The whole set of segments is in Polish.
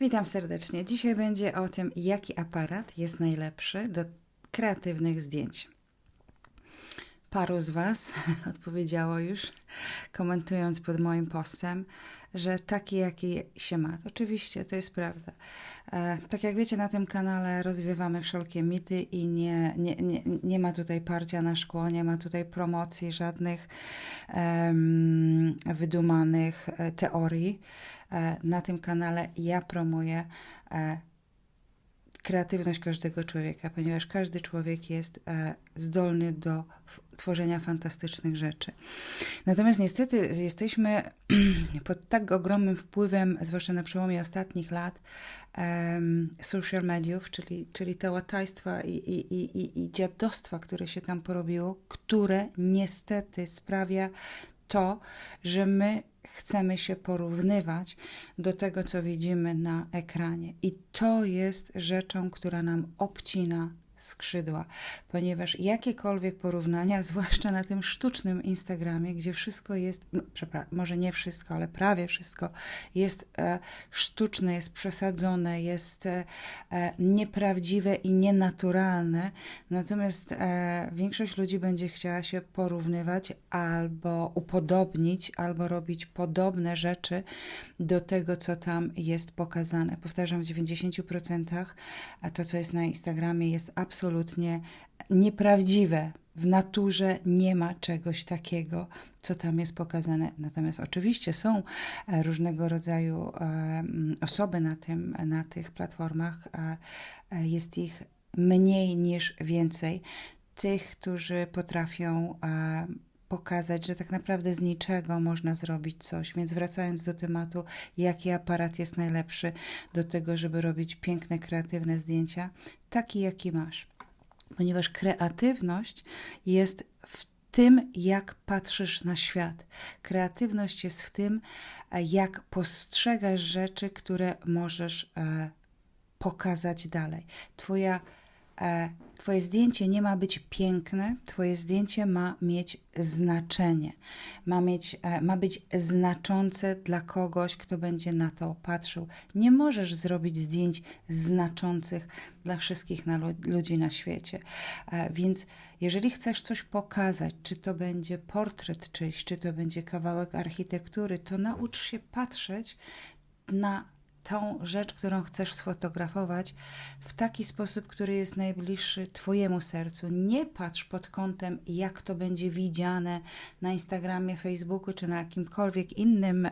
Witam serdecznie. Dzisiaj będzie o tym, jaki aparat jest najlepszy do kreatywnych zdjęć. Paru z Was odpowiedziało już, komentując pod moim postem, że taki, jaki się ma. Oczywiście, to jest prawda. E, tak jak wiecie, na tym kanale rozwiewamy wszelkie mity i nie, nie, nie, nie ma tutaj parcia na szkło, nie ma tutaj promocji żadnych em, wydumanych e, teorii. E, na tym kanale ja promuję e, kreatywność każdego człowieka, ponieważ każdy człowiek jest e, zdolny do tworzenia fantastycznych rzeczy. Natomiast niestety jesteśmy pod tak ogromnym wpływem, zwłaszcza na przełomie ostatnich lat, social mediów, czyli, czyli te łatajstwa i, i, i, i, i dziadostwa, które się tam porobiło, które niestety sprawia to, że my chcemy się porównywać do tego, co widzimy na ekranie. I to jest rzeczą, która nam obcina skrzydła, ponieważ jakiekolwiek porównania, zwłaszcza na tym sztucznym Instagramie, gdzie wszystko jest, no, może nie wszystko, ale prawie wszystko jest e, sztuczne, jest przesadzone, jest e, e, nieprawdziwe i nienaturalne, natomiast e, większość ludzi będzie chciała się porównywać albo upodobnić, albo robić podobne rzeczy do tego, co tam jest pokazane. Powtarzam, w 90% a to, co jest na Instagramie, jest absolutnie nieprawdziwe. W naturze nie ma czegoś takiego, co tam jest pokazane. Natomiast oczywiście są e, różnego rodzaju e, mm, osoby na, tym, na tych platformach. e, Jest ich mniej niż więcej. Tych, którzy potrafią pokazać, że tak naprawdę z niczego można zrobić coś. Więc wracając do tematu, jaki aparat jest najlepszy do tego, żeby robić piękne, kreatywne zdjęcia, taki jaki masz. Ponieważ kreatywność jest w tym, jak patrzysz na świat. Kreatywność jest w tym, jak postrzegasz rzeczy, które możesz e, pokazać dalej. Twoja, twoje zdjęcie nie ma być piękne, Twoje zdjęcie ma mieć znaczenie. Ma, mieć, e, ma być znaczące dla kogoś, kto będzie na to patrzył. Nie możesz zrobić zdjęć znaczących dla wszystkich na, lu- ludzi na świecie. E, więc jeżeli chcesz coś pokazać, czy to będzie portret czyjś, czy to będzie kawałek architektury, to naucz się patrzeć na tą rzecz, którą chcesz sfotografować w taki sposób, który jest najbliższy Twojemu sercu. Nie patrz pod kątem, jak to będzie widziane na Instagramie, Facebooku czy na jakimkolwiek innym, e,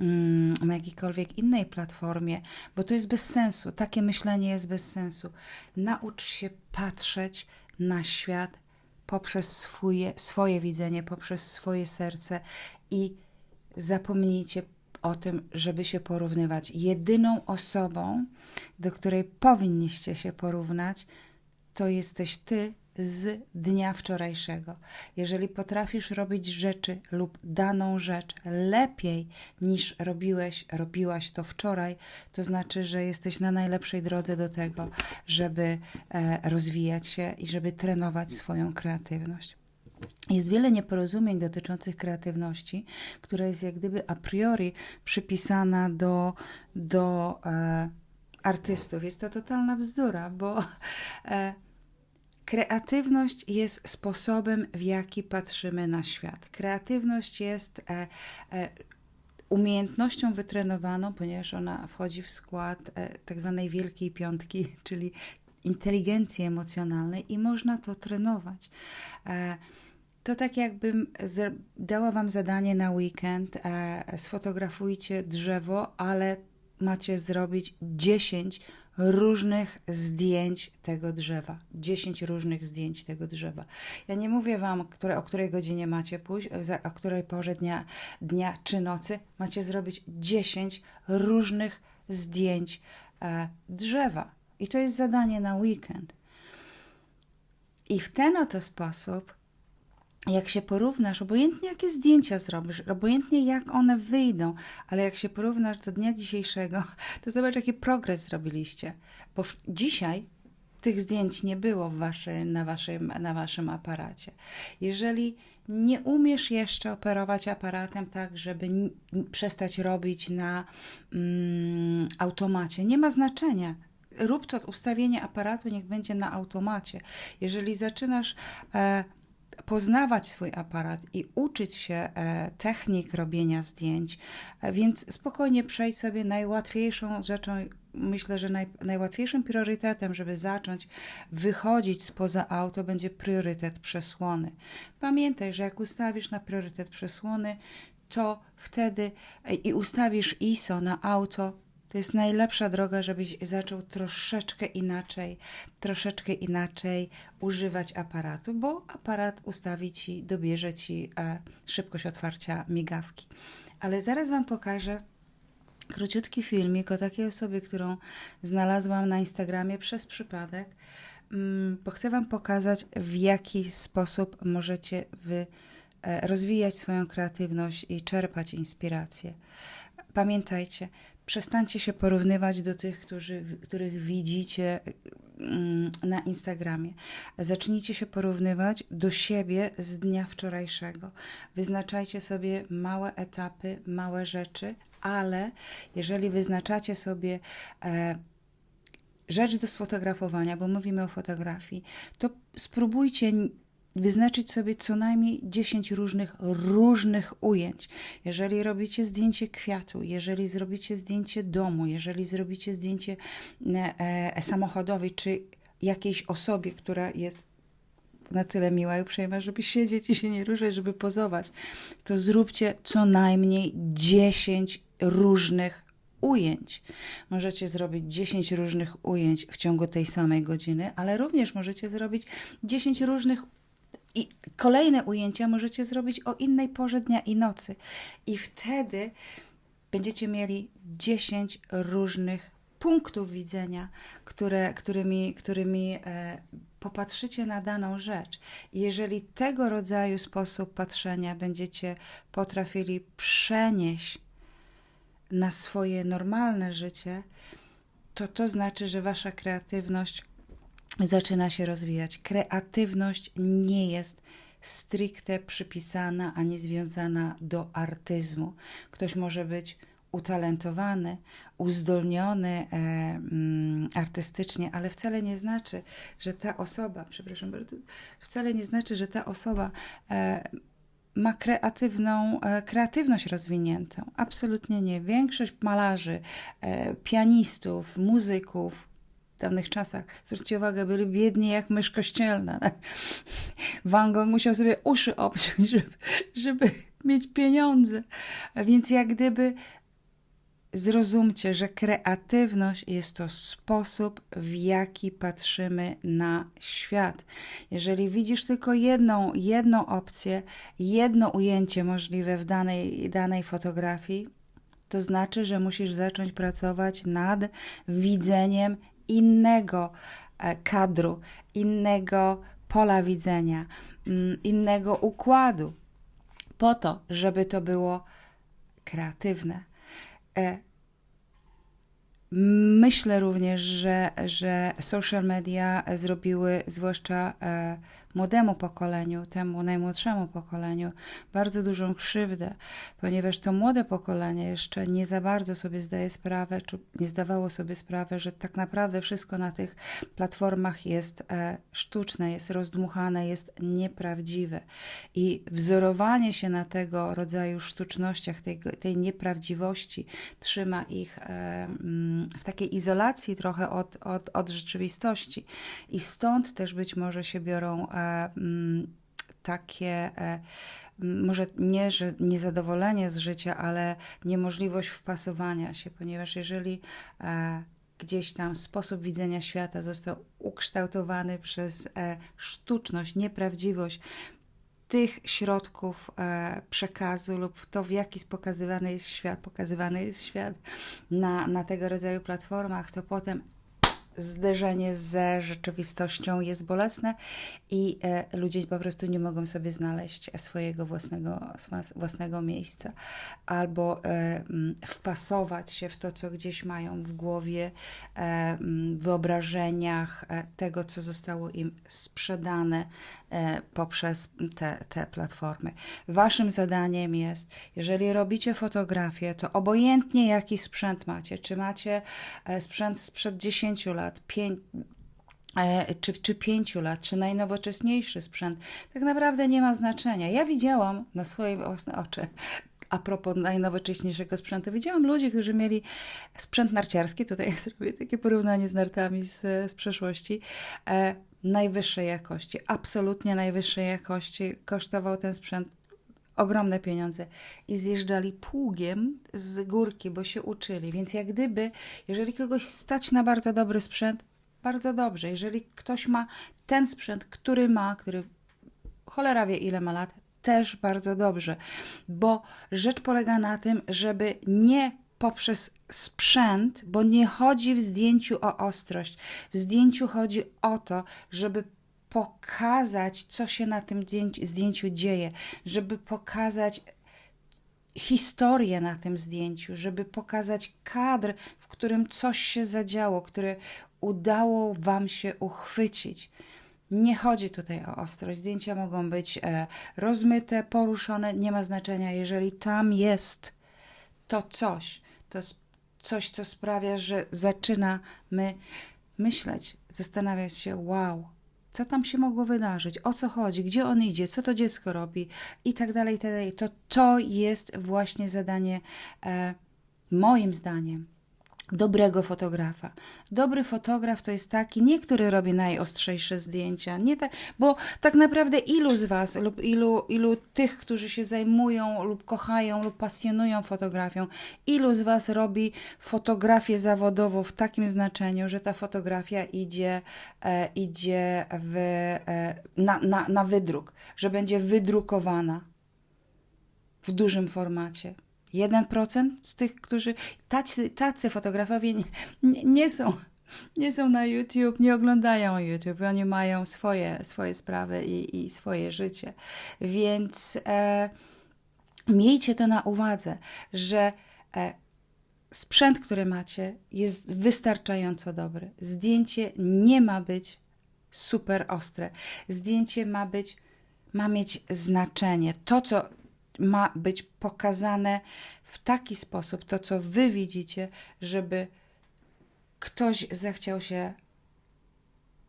mm, na jakiejkolwiek innej platformie, bo to jest bez sensu. Takie myślenie jest bez sensu. Naucz się patrzeć na świat poprzez swoje, swoje widzenie, poprzez swoje serce i zapomnijcie o tym, żeby się porównywać. Jedyną osobą, do której powinniście się porównać, to jesteś ty z dnia wczorajszego. Jeżeli potrafisz robić rzeczy lub daną rzecz lepiej niż robiłeś, robiłaś to wczoraj, to znaczy, że jesteś na najlepszej drodze do tego, żeby e, rozwijać się i żeby trenować swoją kreatywność. Jest wiele nieporozumień dotyczących kreatywności, która jest jak gdyby a priori przypisana do, do e, artystów. Jest to totalna bzdura, bo e, kreatywność jest sposobem, w jaki patrzymy na świat. Kreatywność jest e, e, umiejętnością wytrenowaną, ponieważ ona wchodzi w skład e, tak zwanej wielkiej piątki, czyli inteligencji emocjonalnej i można to trenować. E, to tak jakbym dała wam zadanie na weekend, e, sfotografujcie drzewo, ale macie zrobić 10 różnych zdjęć tego drzewa. 10 różnych zdjęć tego drzewa. Ja nie mówię wam, które, o której godzinie macie pójść, o której porze dnia, dnia czy nocy. Macie zrobić 10 różnych zdjęć e, drzewa. I to jest zadanie na weekend. I w ten oto sposób jak się porównasz, obojętnie jakie zdjęcia zrobisz, obojętnie jak one wyjdą, ale jak się porównasz do dnia dzisiejszego, to zobacz, jaki progres zrobiliście. Bo w, dzisiaj tych zdjęć nie było waszy, na, waszym, na waszym aparacie. Jeżeli nie umiesz jeszcze operować aparatem tak, żeby przestać robić na mm, automacie, nie ma znaczenia. Rób to ustawienie aparatu, niech będzie na automacie. Jeżeli zaczynasz e, poznawać swój aparat i uczyć się e, technik robienia zdjęć, e, więc spokojnie przejdź sobie najłatwiejszą rzeczą. Myślę, że naj, najłatwiejszym priorytetem, żeby zacząć wychodzić spoza auto, będzie priorytet przesłony. Pamiętaj, że jak ustawisz na priorytet przesłony, to wtedy e, i ustawisz ISO na auto, to jest najlepsza droga, żebyś zaczął troszeczkę inaczej, troszeczkę inaczej używać aparatu, bo aparat ustawi ci, dobierze ci e, szybkość otwarcia migawki. Ale zaraz Wam pokażę króciutki filmik o takiej osobie, którą znalazłam na Instagramie przez przypadek, mm, bo chcę Wam pokazać, w jaki sposób możecie Wy e, rozwijać swoją kreatywność i czerpać inspirację. Pamiętajcie, przestańcie się porównywać do tych, którzy, których widzicie mm, na Instagramie. Zacznijcie się porównywać do siebie z dnia wczorajszego. Wyznaczajcie sobie małe etapy, małe rzeczy, ale jeżeli wyznaczacie sobie e, rzecz do sfotografowania, bo mówimy o fotografii, to spróbujcie wyznaczyć sobie co najmniej 10 różnych, różnych ujęć. Jeżeli robicie zdjęcie kwiatu, jeżeli zrobicie zdjęcie domu, jeżeli zrobicie zdjęcie e, e, samochodowej, czy jakiejś osobie, która jest na tyle miła i uprzejma, żeby siedzieć i się nie ruszać, żeby pozować, to zróbcie co najmniej 10 różnych ujęć. Możecie zrobić 10 różnych ujęć w ciągu tej samej godziny, ale również możecie zrobić 10 różnych i kolejne ujęcia możecie zrobić o innej porze dnia i nocy. I wtedy będziecie mieli 10 różnych punktów widzenia, które, którymi, którymi e, popatrzycie na daną rzecz. Jeżeli tego rodzaju sposób patrzenia będziecie potrafili przenieść na swoje normalne życie, to to znaczy, że wasza kreatywność zaczyna się rozwijać. Kreatywność nie jest stricte przypisana ani związana do artyzmu. Ktoś może być utalentowany, uzdolniony e, mm, artystycznie, ale wcale nie znaczy, że ta osoba, przepraszam bardzo, wcale nie znaczy, że ta osoba e, ma kreatywną, e, kreatywność rozwiniętą. Absolutnie nie. Większość malarzy, e, pianistów, muzyków dawnych czasach, zwróćcie uwagę, byli biedni jak mysz kościelna. Tak? Van Gogh musiał sobie uszy obciąć, żeby, żeby mieć pieniądze. A Więc jak gdyby zrozumcie, że kreatywność jest to sposób, w jaki patrzymy na świat. Jeżeli widzisz tylko jedną, jedną opcję, jedno ujęcie możliwe w danej, danej fotografii, to znaczy, że musisz zacząć pracować nad widzeniem innego e, kadru, innego pola widzenia, mm, innego układu, po to, żeby to było kreatywne. E, Myślę również, że, że social media zrobiły, zwłaszcza e, młodemu pokoleniu, temu najmłodszemu pokoleniu, bardzo dużą krzywdę, ponieważ to młode pokolenie jeszcze nie za bardzo sobie zdaje sprawę, czy nie zdawało sobie sprawy, że tak naprawdę wszystko na tych platformach jest e, sztuczne, jest rozdmuchane, jest nieprawdziwe. I wzorowanie się na tego rodzaju sztucznościach, tej, tej nieprawdziwości, trzyma ich e, mm, w takiej izolacji trochę od, od, od rzeczywistości. I stąd też być może się biorą e, mm, takie, e, może nie, że niezadowolenie z życia, ale niemożliwość wpasowania się, ponieważ jeżeli e, gdzieś tam sposób widzenia świata został ukształtowany przez e, sztuczność, nieprawdziwość tych środków przekazu lub to, w jaki pokazywany jest świat, pokazywany jest świat na, na tego rodzaju platformach, to potem zderzenie ze rzeczywistością jest bolesne i e, ludzie po prostu nie mogą sobie znaleźć swojego własnego, własnego miejsca albo e, mm, wpasować się w to, co gdzieś mają w głowie, e, mm, wyobrażeniach e, tego, co zostało im sprzedane e, poprzez te, te platformy. Waszym zadaniem jest, jeżeli robicie fotografię, to obojętnie jaki sprzęt macie, czy macie e, sprzęt sprzed 10 lat, 5, e, czy, czy pięciu lat, czy najnowocześniejszy sprzęt, tak naprawdę nie ma znaczenia. Ja widziałam na swoje własne oczy, a propos najnowocześniejszego sprzętu, widziałam ludzi, którzy mieli sprzęt narciarski, tutaj zrobię takie porównanie z nartami z, z przeszłości, e, najwyższej jakości, absolutnie najwyższej jakości. Kosztował ten sprzęt ogromne pieniądze i zjeżdżali pługiem z górki, bo się uczyli. Więc jak gdyby, jeżeli kogoś stać na bardzo dobry sprzęt, bardzo dobrze. Jeżeli ktoś ma ten sprzęt, który ma, który cholera wie ile ma lat, też bardzo dobrze, bo rzecz polega na tym, żeby nie poprzez sprzęt, bo nie chodzi w zdjęciu o ostrość. W zdjęciu chodzi o to, żeby pokazać, co się na tym zdjęciu, dzieje, żeby pokazać historię na tym zdjęciu, żeby pokazać kadr, w którym coś się zadziało, które udało Wam się uchwycić. Nie chodzi tutaj o ostrość. Zdjęcia mogą być e, rozmyte, poruszone, nie ma znaczenia. Jeżeli tam jest to coś, to coś, co sprawia, że zaczynamy myśleć, zastanawiać się, wow, co tam się mogło wydarzyć, o co chodzi, gdzie on idzie, co to dziecko robi i tak dalej, i tak dalej. To to jest właśnie zadanie, e, moim zdaniem, dobrego fotografa. Dobry fotograf to jest taki, nie który robi najostrzejsze zdjęcia, nie bo tak naprawdę ilu z Was lub ilu, ilu tych, którzy się zajmują lub kochają lub pasjonują fotografią, ilu z Was robi fotografię zawodową w takim znaczeniu, że ta fotografia idzie, e, idzie w, e, na, na, na wydruk, że będzie wydrukowana w dużym formacie. 1% z tych, którzy. Tacy, tacy fotografowie nie, nie, są. Nie są na YouTube, nie oglądają YouTube, oni mają swoje, swoje sprawy i, i swoje życie. Więc e, miejcie to na uwadze, że e, sprzęt, który macie, jest wystarczająco dobry. Zdjęcie nie ma być super ostre. Zdjęcie ma być, ma mieć znaczenie. To, co ma być pokazane w taki sposób, to co wy widzicie, żeby ktoś zechciał się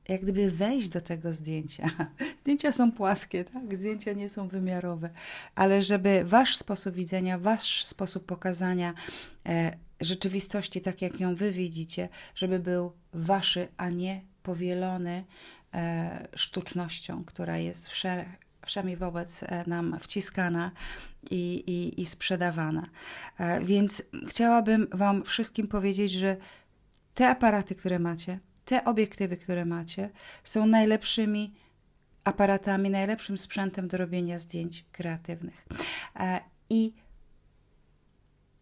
jak gdyby wejść do tego zdjęcia. Zdjęcia są płaskie, tak? Zdjęcia nie są wymiarowe, ale żeby wasz sposób widzenia, wasz sposób pokazania e, rzeczywistości, tak jak ją wy widzicie, żeby był waszy, a nie powielony e, sztucznością, która jest wsze, wszemi wobec e, nam wciskana i, i, i sprzedawana. E, Więc chciałabym Wam wszystkim powiedzieć, że te aparaty, które macie, te obiektywy, które macie, są najlepszymi aparatami, najlepszym sprzętem do robienia zdjęć kreatywnych. E, I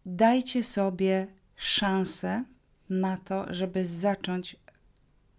dajcie sobie szansę na to, żeby zacząć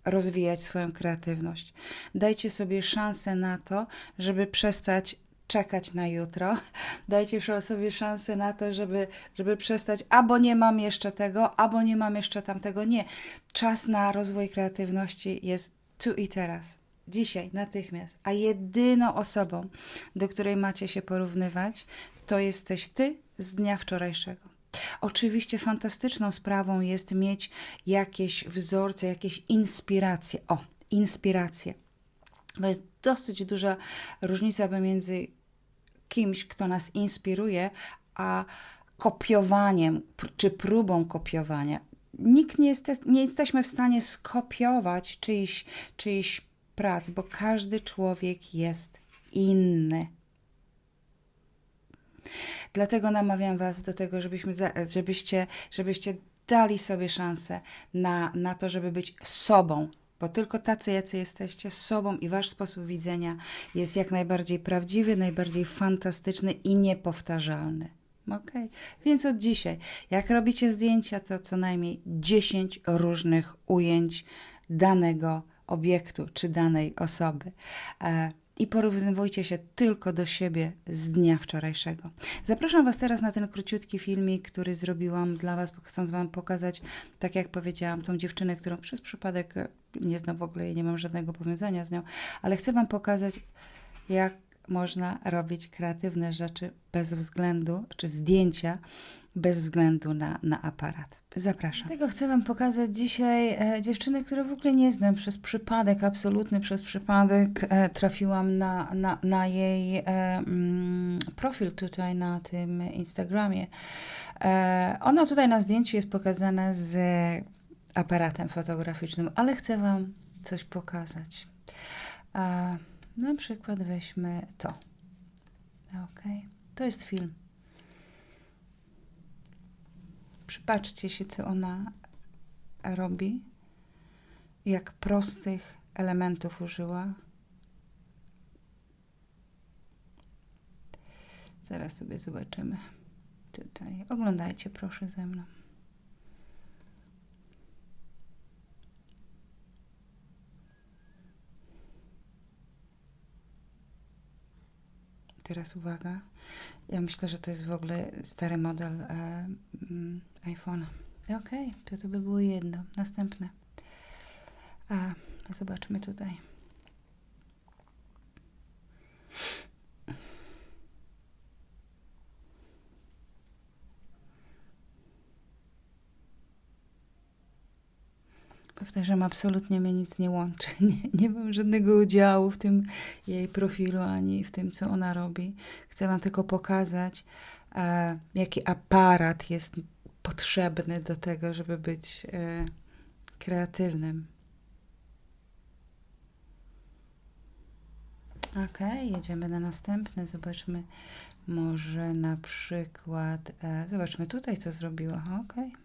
rozwijać swoją kreatywność. Dajcie sobie szansę na to, żeby przestać czekać na jutro. Dajcie sobie szansę na to, żeby, żeby przestać, albo nie mam jeszcze tego, albo nie mam jeszcze tamtego. Nie. Czas na rozwój kreatywności jest tu i teraz. Dzisiaj, natychmiast. A jedyną osobą, do której macie się porównywać, to jesteś ty z dnia wczorajszego. Oczywiście fantastyczną sprawą jest mieć jakieś wzorce, jakieś inspiracje. O, inspiracje. Bo jest dosyć duża różnica pomiędzy kimś, kto nas inspiruje, a kopiowaniem czy próbą kopiowania. Nikt nie, jest, nie jesteśmy w stanie skopiować czyjś, czyjś prac, bo każdy człowiek jest inny. Dlatego namawiam Was do tego, żebyśmy, żebyście, żebyście dali sobie szansę na, na to, żeby być sobą. Bo tylko tacy, jacy jesteście sobą i wasz sposób widzenia jest jak najbardziej prawdziwy, najbardziej fantastyczny i niepowtarzalny. Okej, więc od dzisiaj, jak robicie zdjęcia, to co najmniej 10 różnych ujęć danego obiektu czy danej osoby. I porównywujcie się tylko do siebie z dnia wczorajszego. Zapraszam Was teraz na ten króciutki filmik, który zrobiłam dla Was, chcąc Wam pokazać, tak jak powiedziałam, tą dziewczynę, którą przez przypadek e, nie znam w ogóle i nie mam żadnego powiązania z nią, ale chcę Wam pokazać, jak można robić kreatywne rzeczy bez względu, czy zdjęcia bez względu na, na aparat. Zapraszam. Tego chcę Wam pokazać dzisiaj e, dziewczyny, które w ogóle nie znam. Przez przypadek, absolutny przez przypadek e, trafiłam na, na, na jej e, mm, profil tutaj na tym Instagramie. E, ona tutaj na zdjęciu jest pokazana z aparatem fotograficznym, ale chcę Wam coś pokazać. E, na przykład weźmy to. Ok, to jest film. Przypatrzcie się, co ona robi, jak prostych elementów użyła. Zaraz sobie zobaczymy. Tutaj. Oglądajcie proszę ze mną. Teraz uwaga. Ja myślę, że to jest w ogóle stary model e, mm, iPhone'a. Okej, to to by było jedno. Następne. A, zobaczmy tutaj. Powtarzam, absolutnie mnie nic nie łączy. Nie, nie mam żadnego udziału w tym jej profilu, ani w tym, co ona robi. Chcę Wam tylko pokazać, e, jaki aparat jest potrzebny do tego, żeby być e, kreatywnym. Ok, jedziemy na następny. Zobaczmy, może na przykład. E, zobaczmy tutaj, co zrobiła. Ok.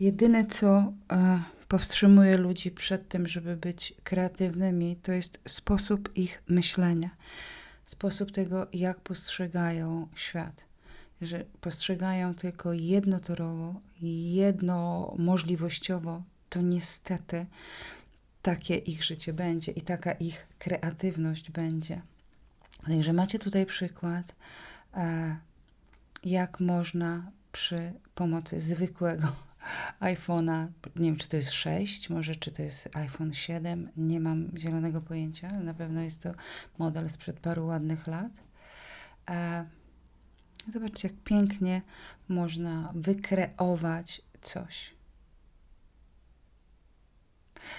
Jedyne, co e, powstrzymuje ludzi przed tym, żeby być kreatywnymi, to jest sposób ich myślenia, sposób tego, jak postrzegają świat. Że postrzegają tylko jednotorowo, jednomożliwościowo, to niestety takie ich życie będzie i taka ich kreatywność będzie. Także macie tutaj przykład, e, jak można przy pomocy zwykłego iPhone'a, nie wiem czy to jest 6, może czy to jest iPhone 7, nie mam zielonego pojęcia, ale na pewno jest to model sprzed paru ładnych lat. E, zobaczcie, jak pięknie można wykreować coś.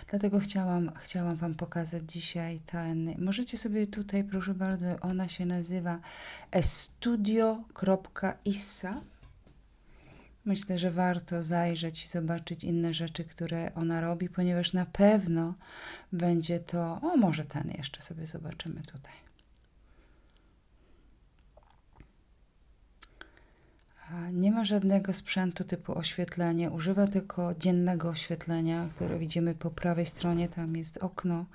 Dlatego chciałam, chciałam Wam pokazać dzisiaj ten. Możecie sobie tutaj, proszę bardzo, ona się nazywa estudio.issa. Myślę, że warto zajrzeć i zobaczyć inne rzeczy, które ona robi, ponieważ na pewno będzie to. O, może ten jeszcze sobie zobaczymy tutaj. Nie ma żadnego sprzętu typu oświetlenie. Używa tylko dziennego oświetlenia, które widzimy po prawej stronie. Tam jest okno,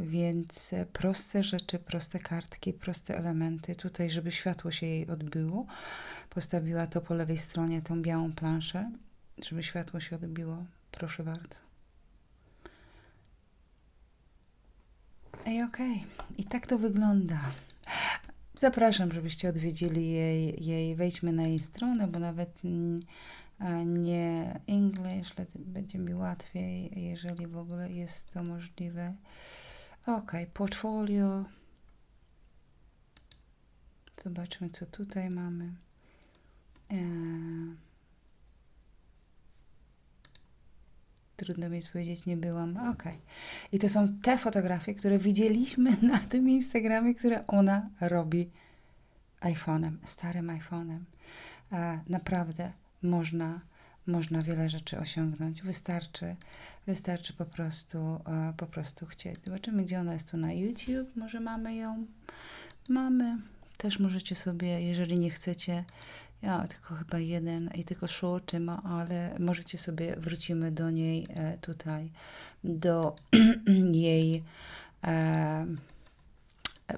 więc proste rzeczy, proste kartki, proste elementy. Tutaj, żeby światło się jej odbyło, postawiła to po lewej stronie, tą białą planszę, żeby światło się odbiło. Proszę bardzo. Ej, okej. I tak to wygląda. Zapraszam, żebyście odwiedzili jej, jej, wejdźmy na jej stronę, bo nawet nie English, będzie mi łatwiej, jeżeli w ogóle jest to możliwe. Ok, portfolio. Zobaczmy, co tutaj mamy. Eee, Trudno mi jest powiedzieć, nie byłam. Ok. I to są te fotografie, które widzieliśmy na tym Instagramie, które ona robi iPhone'em, starym iPhone'em. Naprawdę można, można wiele rzeczy osiągnąć. Wystarczy, wystarczy po prostu, e, po prostu chcieć. Zobaczymy, gdzie ona jest tu na YouTube. Może mamy ją. Mamy. Też możecie sobie, jeżeli nie chcecie, ja tylko chyba jeden i tylko shorty ma, ale możecie sobie, wrócimy do niej e, tutaj, do jej e,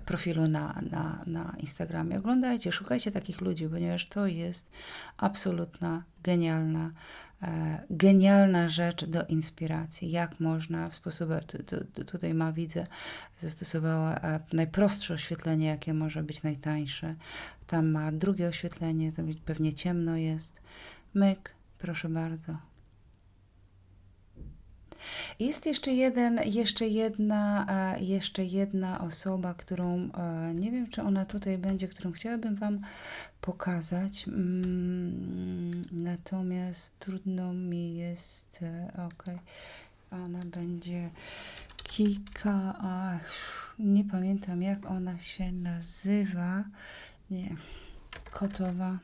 profilu na, na, na Instagramie. Oglądajcie, szukajcie takich ludzi, ponieważ to jest absolutna, genialna, e, genialna rzecz do inspiracji. Jak można w sposób, tu, tu, tu, tutaj ma, widzę, zastosowała e, najprostsze oświetlenie, jakie może być najtańsze. Tam ma drugie oświetlenie, pewnie ciemno jest. Myk, proszę bardzo. Jest jeszcze jeden, jeszcze jedna, e, jeszcze jedna osoba, którą e, nie wiem, czy ona tutaj będzie, którą chciałabym Wam pokazać. Mm, Natomiast trudno mi jest. Ok, ona będzie Kika. A, nie pamiętam, jak ona się nazywa. Nie, Kotowa.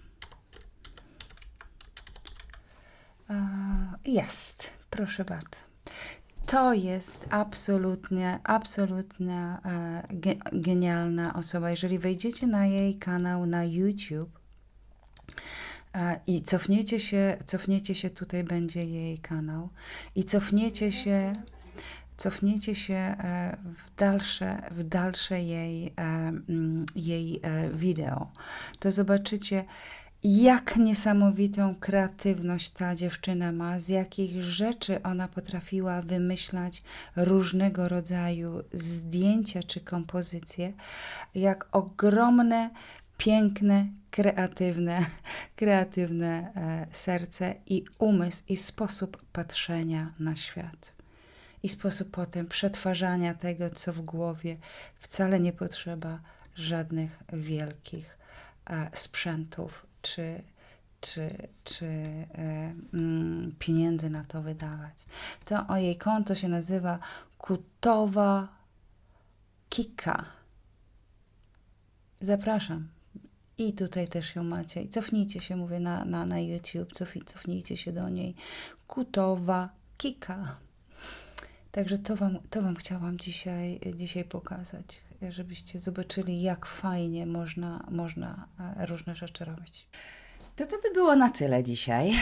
Jest, proszę bardzo. To jest absolutnie, absolutnie e, ge, genialna osoba. Jeżeli wejdziecie na jej kanał na YouTube e, i cofniecie się, cofniecie się, tutaj będzie jej kanał i cofniecie się, cofniecie się e, w dalsze, w dalsze jej, jej wideo, to zobaczycie, jak niesamowitą kreatywność ta dziewczyna ma, z jakich rzeczy ona potrafiła wymyślać różnego rodzaju zdjęcia czy kompozycje, jak ogromne, piękne, kreatywne, kreatywne e, serce i umysł i sposób patrzenia na świat. I sposób potem przetwarzania tego, co w głowie wcale nie potrzeba żadnych wielkich e, sprzętów czy, czy, czy e, mm, pieniędzy na to wydawać. To o jej konto się nazywa Kutowa Kika. Zapraszam. I tutaj też ją macie. I cofnijcie się, mówię, na, na, na YouTube, cof, cofnijcie się do niej. Kutowa Kika. Także to wam, to wam chciałam dzisiaj, dzisiaj pokazać, żebyście zobaczyli, jak fajnie można, można e, różne rzeczy robić. To to by było na tyle dzisiaj.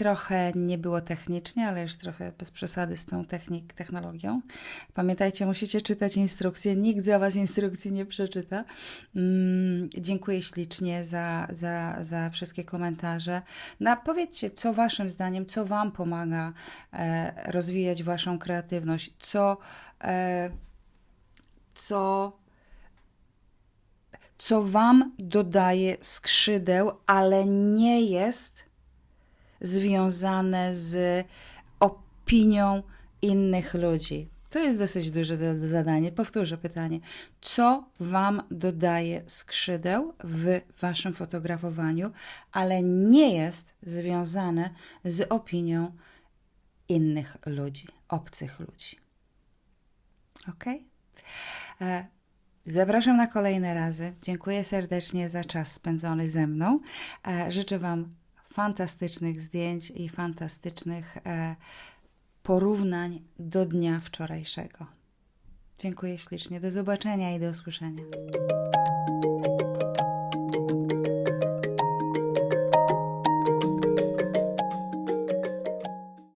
Trochę nie było technicznie, ale już trochę bez przesady z tą technik, technologią. Pamiętajcie, musicie czytać instrukcje. Nikt za Was instrukcji nie przeczyta. Mm, dziękuję ślicznie za, za, za wszystkie komentarze. No, powiedzcie, co Waszym zdaniem, co Wam pomaga e, rozwijać Waszą kreatywność, co, e, co co Wam dodaje skrzydeł, ale nie jest związane z opinią innych ludzi. To jest dosyć duże zadanie. Powtórzę pytanie. Co Wam dodaje skrzydeł w Waszym fotografowaniu, ale nie jest związane z opinią innych ludzi, obcych ludzi? Ok? E, Zapraszam na kolejne razy. Dziękuję serdecznie za czas spędzony ze mną. E, Życzę Wam fantastycznych zdjęć i fantastycznych e, porównań do dnia wczorajszego. Dziękuję ślicznie. Do zobaczenia i do usłyszenia.